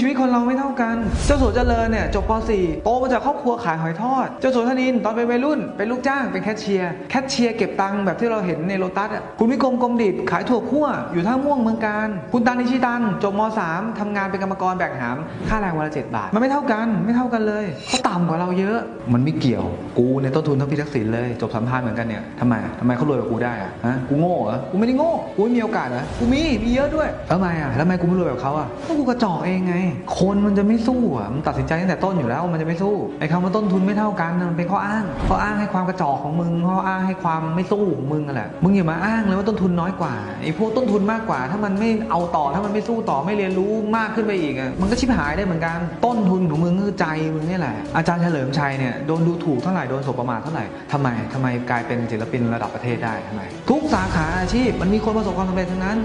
ชีวิตคนเราไม่เท่ากัน เจ้าสัวเจริญเนี่ยจบป .4 โตมาจากครอบครัวขายหอยทอด เจ้าสัวธนินตอนเป็นวัยรุ่นเป็นลูกจ้างเป็นแคชเชียร์แคชเชียร์เก็บตังค์แบบที่เราเห็นในโลตัสอะคุณวิกรมกรมดิตขายถั่วคั่วอยู่ท่าม่วงเมืองการ คุณตันนิชิตันจบม .3 ทำงานเป็นกรรมกรแบกหามค่าแรงวันละ7บาท มันไม่เท่ากันไม่เท่ากันเลยเขาต่ำกว่าเราเยอะ มันไม่เกี่ยวกูในต้นทุนเท่าพี่ทักษิณเลย จบสัมภาษณ์เหมือนกันเนี่ยทำไมทำไมเขารวยกว่ากูได้อะฮะกูโง่เหรอกูไม่ได้โง่กูไม่มีโอกาสเหรอกูมีมีเยอะด้วยทำไมอะแล้วทำไมกูไม่รวยแบบเขาอะก็กูกระจอกเองไงคนมันจะไม่สู้อะมันตัดสินใจตั้งแต่ต้นอยู่แล้ว มันจะไม่สู้ไอ้คำว่าต้นทุนไม่เท่ากันมันเป็นข้ออ้างข้ออ้างให้ความกระจอกของมึงข้ออ้างให้ความไม่สู้ของมึงอะแหละมึงอย่ามาอ้างเลยว่าต้นทุนน้อยกว่าไอ้พวกต้นทุนมากกว่า ถ้ามันไม่เอาต่อถ้ามันไม่สู้ต่อไม่เรียนรู้มากขึ้นไปอีกอะมันก็ชิบหายได้เหมือนกันต้นทุนของมึงคือใจมึงนี่แหละอาจารย์เฉลิมชัยเนี่ยโดนดูถูกเท่าไหร่โดนสบประมาทเท่าไหร่ทำไมทำไมกลายเป็นศิลปินระดับประเทศได้ทำไมทุกสาขาอาชีพมันมีคนประสบความสำเร็จทั้งนั้น